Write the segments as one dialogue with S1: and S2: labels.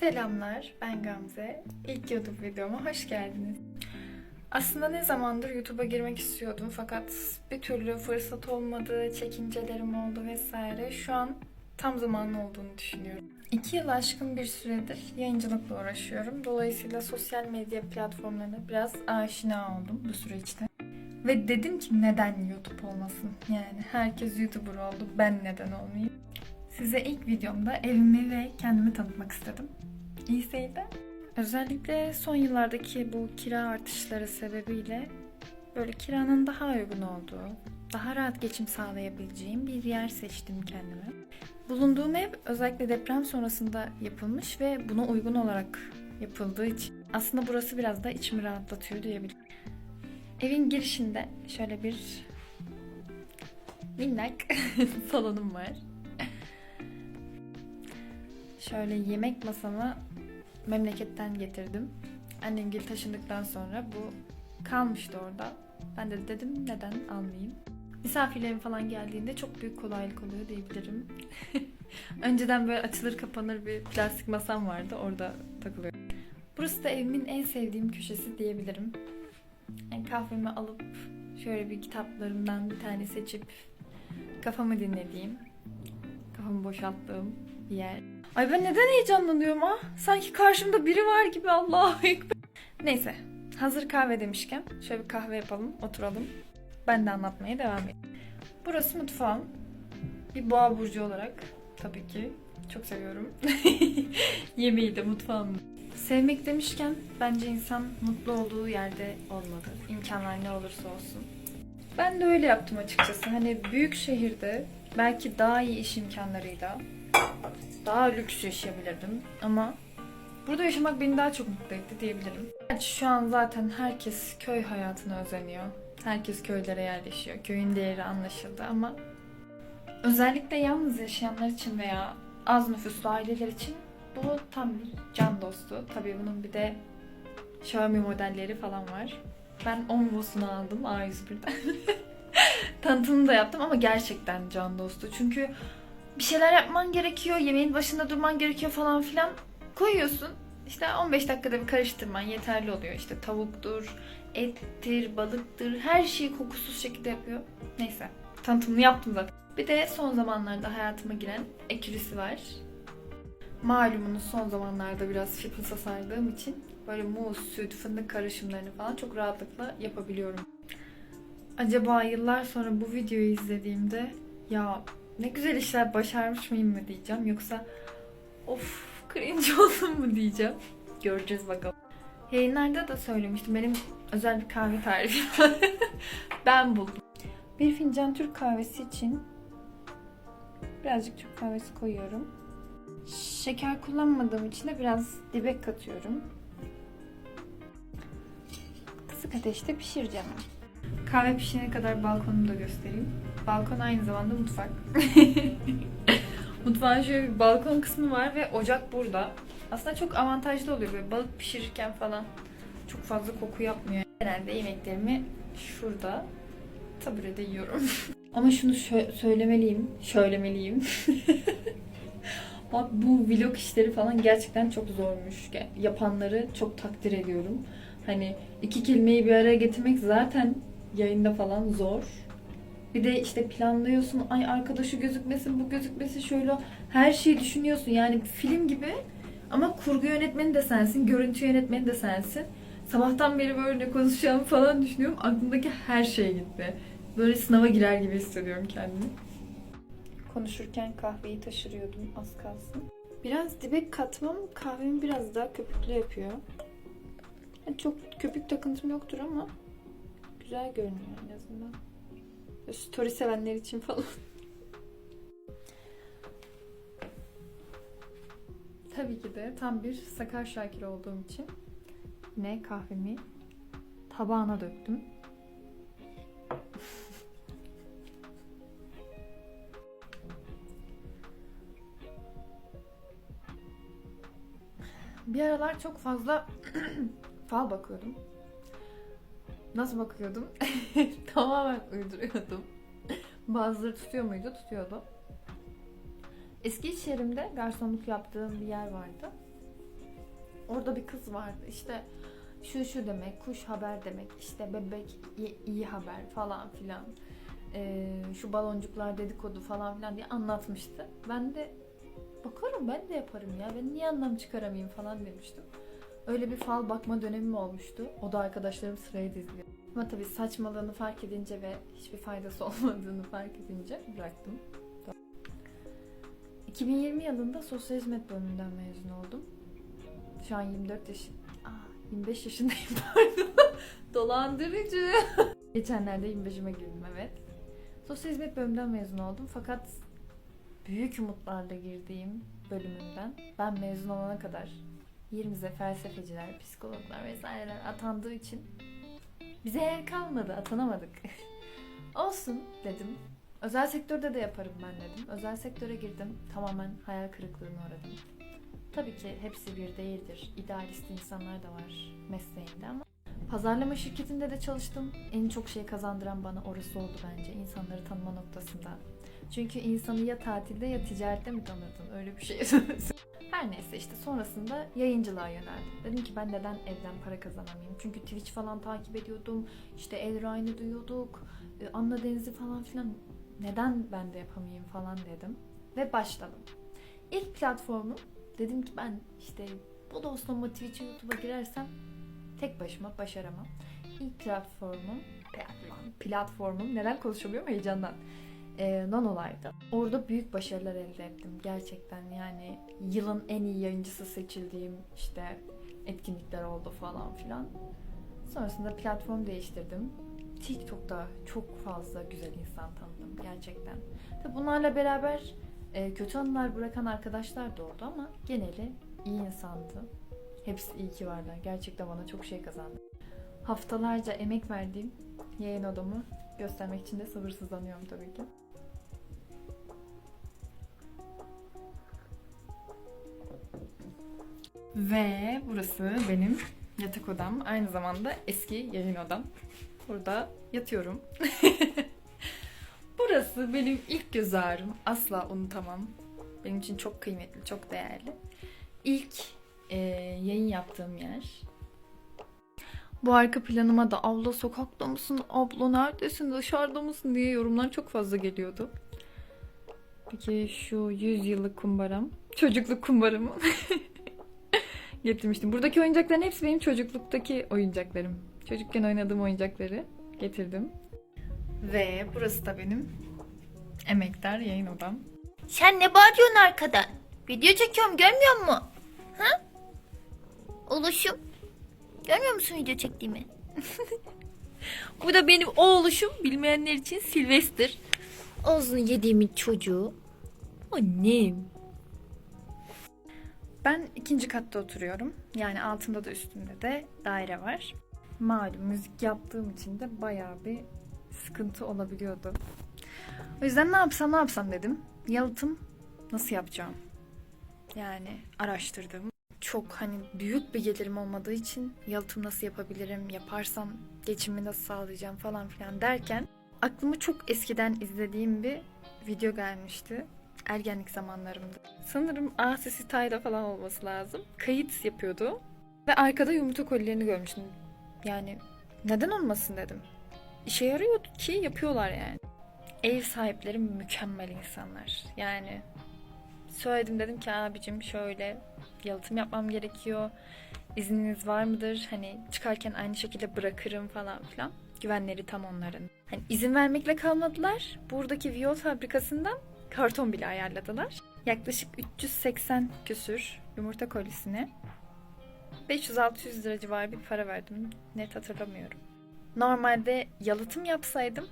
S1: Selamlar, ben Gamze. İlk YouTube videoma hoş geldiniz. Aslında ne zamandır YouTube'a girmek istiyordum fakat bir türlü fırsat olmadı, çekincelerim oldu vesaire. Şu an tam zamanlı olduğunu düşünüyorum. İki yıl aşkın bir süredir yayıncılıkla uğraşıyorum. Dolayısıyla sosyal medya platformlarına biraz aşina oldum bu süreçte. Ve dedim ki neden YouTube olmasın? Yani herkes YouTuber oldu, ben neden olmayayım? Size ilk videomda evimi ve kendimi tanıtmak istedim. İyi seyirler. Özellikle son yıllardaki bu kira artışları sebebiyle böyle kiranın daha uygun olduğu, daha rahat geçim sağlayabileceğim bir yer seçtim kendime. Bulunduğum ev özellikle deprem sonrasında yapılmış ve buna uygun olarak yapıldığı için aslında burası biraz da içimi rahatlatıyor diyebilirim. Evin girişinde şöyle bir minnak salonum var. Şöyle yemek masamı memleketten getirdim. Annem gel taşındıktan sonra bu kalmıştı orada. Ben de dedim neden almayayım. Misafirlerim falan geldiğinde çok büyük kolaylık oluyor diyebilirim. Önceden böyle açılır kapanır bir plastik masam vardı. Orada takılıyor. Burası da evimin en sevdiğim köşesi diyebilirim. Yani kahvemi alıp şöyle bir kitaplarımdan bir tane seçip kafamı dinlediğim, kafamı boşalttığım bir yer. Ay ben neden heyecanlanıyorum ha? Sanki karşımda biri var gibi Allahu Ekber. Neyse hazır kahve demişken şöyle bir kahve yapalım oturalım. Ben de anlatmaya devam edeyim. Burası mutfağım. Bir boğa burcu olarak tabii ki çok seviyorum. Yemeği de mutfağım. Sevmek demişken bence insan mutlu olduğu yerde olmalı. İmkanlar ne olursa olsun. Ben de öyle yaptım açıkçası. Hani büyük şehirde belki daha iyi iş imkanlarıyla daha lüks yaşayabilirdim ama burada yaşamak beni daha çok mutlu etti diyebilirim. Gerçi şu an zaten herkes köy hayatına özeniyor. Herkes köylere yerleşiyor. Köyün değeri anlaşıldı ama özellikle yalnız yaşayanlar için veya az nüfuslu aileler için bu tam bir can dostu. Tabii bunun bir de Xiaomi modelleri falan var. Ben 10 Vos'unu aldım A101'den. Tanıtımını da yaptım ama gerçekten can dostu. Çünkü bir şeyler yapman gerekiyor, yemeğin başında durman gerekiyor falan filan. Koyuyorsun. İşte 15 dakikada bir karıştırman yeterli oluyor. İşte tavuktur, ettir, balıktır, her şeyi kokusuz şekilde yapıyor. Neyse, tanıtımını yaptım zaten. Bir de son zamanlarda hayatıma giren Ekürisi var. Malumunuz son zamanlarda biraz fitness'a sardığım için böyle muz, süt, fındık karışımlarını falan çok rahatlıkla yapabiliyorum. Acaba yıllar sonra bu videoyu izlediğimde ya ne güzel işler başarmış mıyım mı diyeceğim yoksa of cringe oldum mu diyeceğim. Göreceğiz bakalım. Yayınlarda da söylemiştim. Benim özel bir kahve tarifi ben buldum. Bir fincan Türk kahvesi için birazcık Türk kahvesi koyuyorum. Şeker kullanmadığım için de biraz dibek katıyorum. Kısık ateşte pişireceğim. Kahve pişene kadar balkonumu da göstereyim. Balkon aynı zamanda mutfak. Mutfağın şöyle bir balkon kısmı var ve ocak burada. Aslında çok avantajlı oluyor böyle balık pişirirken falan. Çok fazla koku yapmıyor. Genelde yemeklerimi şurada taburede yiyorum. Ama şunu şö- söylemeliyim, söylemeliyim. Bak bu vlog işleri falan gerçekten çok zormuş. Yapanları çok takdir ediyorum. Hani iki kelimeyi bir araya getirmek zaten yayında falan zor. Bir de işte planlıyorsun. Ay arkadaşı gözükmesin, bu gözükmesin şöyle. Her şeyi düşünüyorsun. Yani film gibi. Ama kurgu yönetmeni de sensin, görüntü yönetmeni de sensin. Sabahtan beri böyle ne konuşacağımı falan düşünüyorum. Aklımdaki her şey gitti. Böyle sınava girer gibi hissediyorum kendimi. Konuşurken kahveyi taşırıyordum az kalsın. Biraz dibek katmam kahvemi biraz daha köpüklü yapıyor. Yani çok köpük takıntım yoktur ama güzel görünüyor en azından. Story sevenler için falan. Tabii ki de tam bir Sakar Şakir olduğum için yine kahvemi tabağına döktüm. Bir aralar çok fazla fal bakıyordum. Nasıl bakıyordum? Tamamen uyduruyordum. Bazıları tutuyor muydu? Tutuyordu. Eski iş yerimde garsonluk yaptığım bir yer vardı. Orada bir kız vardı. İşte şu şu demek, kuş haber demek, işte bebek iyi, haber falan filan. Ee, şu baloncuklar dedikodu falan filan diye anlatmıştı. Ben de bakarım ben de yaparım ya. Ben niye anlam çıkaramayayım falan demiştim. Öyle bir fal bakma dönemim olmuştu. O da arkadaşlarım sırayı diziliyor. Ama tabii saçmalığını fark edince ve hiçbir faydası olmadığını fark edince bıraktım. 2020 yılında sosyal hizmet bölümünden mezun oldum. Şu an 24 yaş... Aa, 25 yaşındayım pardon. Dolandırıcı. Geçenlerde 25'ime girdim evet. Sosyal hizmet bölümünden mezun oldum fakat büyük umutlarla girdiğim bölümünden ben mezun olana kadar yerimize felsefeciler, psikologlar vesaireler atandığı için bize yer kalmadı, atanamadık. Olsun dedim. Özel sektörde de yaparım ben dedim. Özel sektöre girdim. Tamamen hayal kırıklığına uğradım. Tabii ki hepsi bir değildir. İdealist insanlar da var mesleğinde ama pazarlama şirketinde de çalıştım. En çok şey kazandıran bana orası oldu bence. insanları tanıma noktasında. Çünkü insanı ya tatilde ya ticarette mi tanırdın? Öyle bir şey. Her neyse işte sonrasında yayıncılığa yöneldim. Dedim ki ben neden evden para kazanamayayım? Çünkü Twitch falan takip ediyordum. İşte El Ryan'ı duyuyorduk. e, Anna Deniz'i falan filan. Neden ben de yapamayayım falan dedim. Ve başladım. İlk platformu dedim ki ben işte bu dostumla Twitch'e YouTube'a girersem tek başıma başaramam. İlk platformum, platform, platformum neden konuşamıyorum heyecandan. E, Nano'laydı. Orada büyük başarılar elde ettim gerçekten yani yılın en iyi yayıncısı seçildiğim işte etkinlikler oldu falan filan. Sonrasında platform değiştirdim. TikTok'ta çok fazla güzel insan tanıdım gerçekten. Tabi bunlarla beraber e, kötü anılar bırakan arkadaşlar da oldu ama geneli iyi insandı. Hepsi iyi ki varlar. Gerçekten bana çok şey kazandı. Haftalarca emek verdiğim yayın odamı göstermek için de sabırsızlanıyorum tabii ki. Ve burası benim yatak odam. Aynı zamanda eski yayın odam. Burada yatıyorum. burası benim ilk göz ağrım. Asla unutamam. Benim için çok kıymetli, çok değerli. İlk e, yayın yaptığım yer. Bu arka planıma da abla sokakta mısın, abla neredesin, dışarıda mısın diye yorumlar çok fazla geliyordu. Peki şu 100 yıllık kumbaram, çocukluk kumbaramı getirmiştim. Buradaki oyuncakların hepsi benim çocukluktaki oyuncaklarım. Çocukken oynadığım oyuncakları getirdim. Ve burası da benim emektar yayın odam.
S2: Sen ne bağırıyorsun arkadan? Video çekiyorum görmüyor musun? Ha? Oluşum. Görmüyor musun video çektiğimi? Bu da benim oğluşum. Bilmeyenler için Sylvester. Ağzını yediğimin çocuğu. Annem.
S1: Ben ikinci katta oturuyorum. Yani altında da üstünde de daire var. Malum müzik yaptığım için de bayağı bir sıkıntı olabiliyordu. O yüzden ne yapsam ne yapsam dedim. Yalıtım nasıl yapacağım? Yani araştırdım. Çok hani büyük bir gelirim olmadığı için yalıtım nasıl yapabilirim, yaparsam geçimimi nasıl sağlayacağım falan filan derken aklıma çok eskiden izlediğim bir video gelmişti ergenlik zamanlarımda. Sanırım A sesi Tayda falan olması lazım. Kayıt yapıyordu. Ve arkada yumurta kolilerini görmüştüm. Yani neden olmasın dedim. İşe yarıyordu ki yapıyorlar yani. Ev sahipleri mükemmel insanlar. Yani söyledim dedim ki abicim şöyle yalıtım yapmam gerekiyor. İzniniz var mıdır? Hani çıkarken aynı şekilde bırakırım falan filan. Güvenleri tam onların. Hani izin vermekle kalmadılar. Buradaki viyol fabrikasından karton bile ayarladılar. Yaklaşık 380 küsür yumurta kolisine 500-600 lira civarı bir para verdim. Net hatırlamıyorum. Normalde yalıtım yapsaydım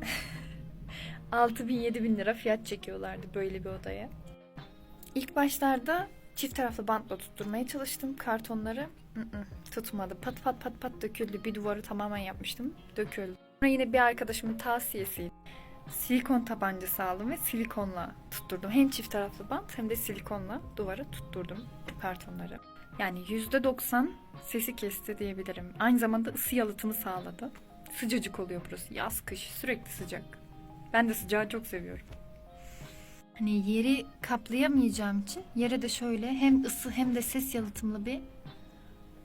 S1: 6000-7000 lira fiyat çekiyorlardı böyle bir odaya. İlk başlarda çift taraflı bantla tutturmaya çalıştım kartonları. Tutmadı. Pat pat pat pat döküldü. Bir duvarı tamamen yapmıştım. Döküldü. Sonra yine bir arkadaşımın tavsiyesiyle silikon tabancası aldım ve silikonla tutturdum. Hem çift taraflı bant hem de silikonla duvara tutturdum kartonları. Yani %90 sesi kesti diyebilirim. Aynı zamanda ısı yalıtımı sağladı. Sıcacık oluyor burası. Yaz kış sürekli sıcak. Ben de sıcağı çok seviyorum. Hani yeri kaplayamayacağım için yere de şöyle hem ısı hem de ses yalıtımlı bir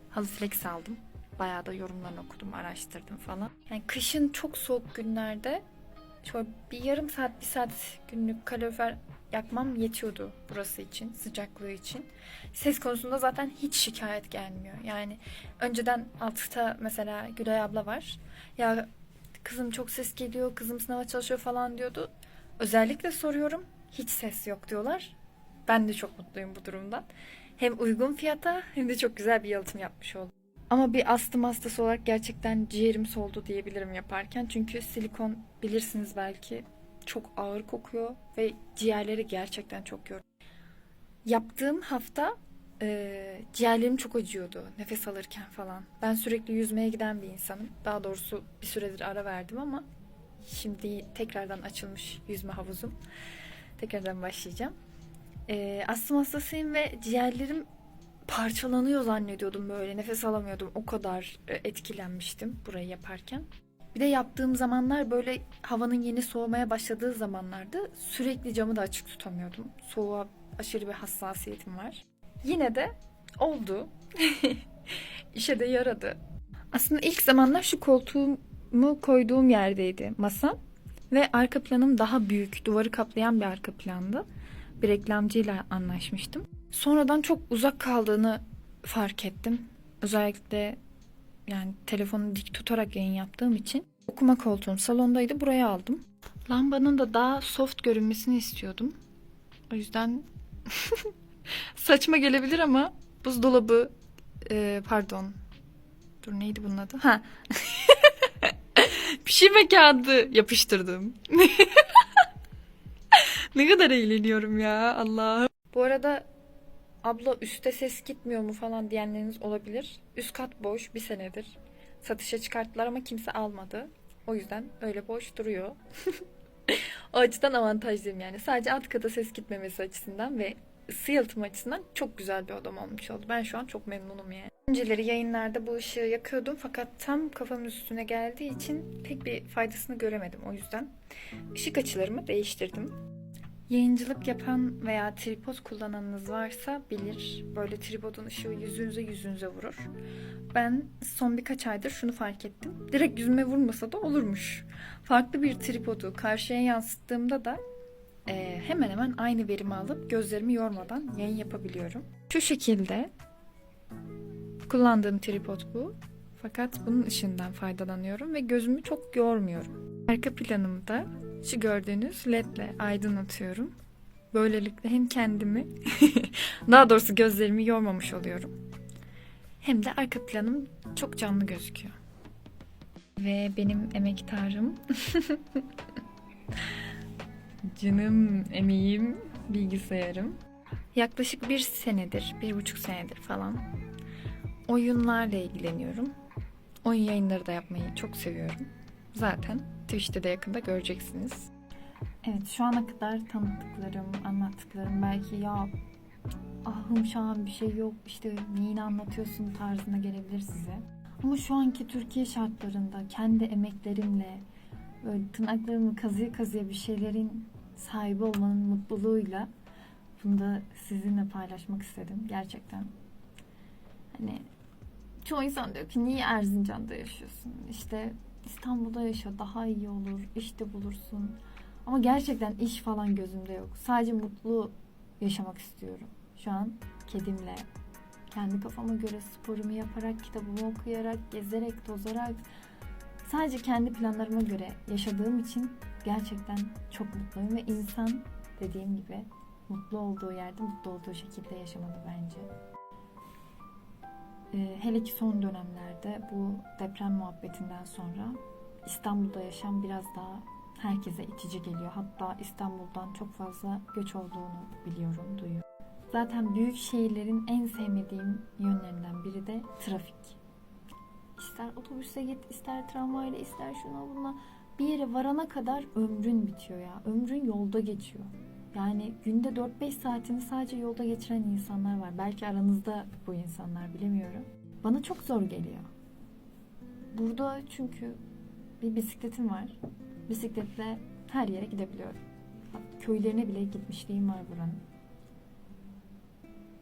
S1: halı flex aldım. Bayağı da yorumlarını okudum, araştırdım falan. Yani kışın çok soğuk günlerde şöyle bir yarım saat, bir saat günlük kalorifer yakmam yetiyordu burası için, sıcaklığı için. Ses konusunda zaten hiç şikayet gelmiyor. Yani önceden altta mesela Gülay abla var. Ya kızım çok ses geliyor, kızım sınava çalışıyor falan diyordu. Özellikle soruyorum. Hiç ses yok diyorlar. Ben de çok mutluyum bu durumdan. Hem uygun fiyata hem de çok güzel bir yalıtım yapmış oldum. Ama bir astım hastası olarak gerçekten ciğerim soldu diyebilirim yaparken. Çünkü silikon bilirsiniz belki çok ağır kokuyor ve ciğerleri gerçekten çok yoruyor. Yaptığım hafta e, ciğerlerim çok acıyordu nefes alırken falan. Ben sürekli yüzmeye giden bir insanım. Daha doğrusu bir süredir ara verdim ama şimdi tekrardan açılmış yüzme havuzum. Tekrardan başlayacağım. E, astım hastasıyım ve ciğerlerim parçalanıyor zannediyordum böyle. Nefes alamıyordum. O kadar e, etkilenmiştim burayı yaparken. Bir de yaptığım zamanlar böyle havanın yeni soğumaya başladığı zamanlarda sürekli camı da açık tutamıyordum. Soğuğa aşırı bir hassasiyetim var. Yine de oldu. İşe de yaradı. Aslında ilk zamanlar şu koltuğumu koyduğum yerdeydi masam. Ve arka planım daha büyük, duvarı kaplayan bir arka plandı. Bir reklamcıyla anlaşmıştım. Sonradan çok uzak kaldığını fark ettim. Özellikle yani telefonu dik tutarak yayın yaptığım için okuma koltuğum salondaydı. Buraya aldım. Lambanın da daha soft görünmesini istiyordum. O yüzden saçma gelebilir ama buzdolabı e, pardon dur neydi bunun adı? Ha. Pişirme kağıdı yapıştırdım. ne kadar eğleniyorum ya Allah'ım. Bu arada abla üste ses gitmiyor mu falan diyenleriniz olabilir. Üst kat boş bir senedir. Satışa çıkarttılar ama kimse almadı. O yüzden öyle boş duruyor. o açıdan avantajlıyım yani. Sadece alt kata ses gitmemesi açısından ve ısı yalıtım açısından çok güzel bir odam olmuş oldu. Ben şu an çok memnunum yani. Önceleri yayınlarda bu ışığı yakıyordum fakat tam kafamın üstüne geldiği için pek bir faydasını göremedim o yüzden. ışık açılarımı değiştirdim. Yayıncılık yapan veya tripod kullananınız varsa bilir. Böyle tripodun ışığı yüzünüze yüzünüze vurur. Ben son birkaç aydır şunu fark ettim. Direkt yüzüme vurmasa da olurmuş. Farklı bir tripodu karşıya yansıttığımda da e, hemen hemen aynı verimi alıp gözlerimi yormadan yayın yapabiliyorum. Şu şekilde kullandığım tripod bu. Fakat bunun ışığından faydalanıyorum ve gözümü çok yormuyorum. Arka planımda şu gördüğünüz ledle aydınlatıyorum. Böylelikle hem kendimi daha doğrusu gözlerimi yormamış oluyorum. Hem de arka planım çok canlı gözüküyor. Ve benim emektarım canım emeğim bilgisayarım. Yaklaşık bir senedir, bir buçuk senedir falan oyunlarla ilgileniyorum. Oyun yayınları da yapmayı çok seviyorum. Zaten Twitch'te de yakında göreceksiniz. Evet şu ana kadar tanıttıklarım, anlattıklarım belki ya ahım şahım bir şey yok işte neyini anlatıyorsun tarzına gelebilir size. Ama şu anki Türkiye şartlarında kendi emeklerimle böyle tırnaklarımı kazıya kazıya bir şeylerin sahibi olmanın mutluluğuyla bunu da sizinle paylaşmak istedim gerçekten. Hani çoğu insan diyor ki niye Erzincan'da yaşıyorsun? İşte İstanbul'da yaşa daha iyi olur, iş de bulursun. Ama gerçekten iş falan gözümde yok. Sadece mutlu yaşamak istiyorum. Şu an kedimle, kendi kafama göre sporumu yaparak, kitabımı okuyarak, gezerek, tozarak, sadece kendi planlarıma göre yaşadığım için gerçekten çok mutluyum ve insan dediğim gibi mutlu olduğu yerde mutlu olduğu şekilde yaşamalı bence. Ee, hele ki son dönemlerde bu deprem muhabbetinden sonra İstanbul'da yaşam biraz daha herkese itici geliyor. Hatta İstanbul'dan çok fazla göç olduğunu biliyorum, duyuyorum. Zaten büyük şehirlerin en sevmediğim yönlerinden biri de trafik. İster otobüse git, ister tramvayla, ister şuna buna. Bir yere varana kadar ömrün bitiyor ya. Ömrün yolda geçiyor. Yani günde 4-5 saatini sadece yolda geçiren insanlar var. Belki aranızda bu insanlar bilemiyorum. Bana çok zor geliyor. Burada çünkü bir bisikletim var. Bisikletle her yere gidebiliyorum. Köylerine bile gitmişliğim var buranın.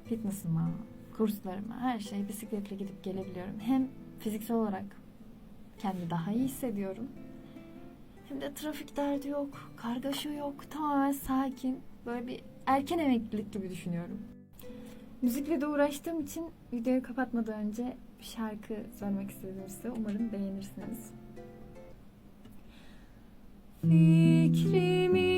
S1: Fitness'ıma, kurslarıma, her şey bisikletle gidip gelebiliyorum. Hem fiziksel olarak kendimi daha iyi hissediyorum. Hem de trafik derdi yok, kargaşa yok, tamamen sakin. Böyle bir erken emeklilik gibi düşünüyorum. Müzikle de uğraştığım için videoyu kapatmadan önce bir şarkı söylemek istedim. Umarım beğenirsiniz. Fikrimin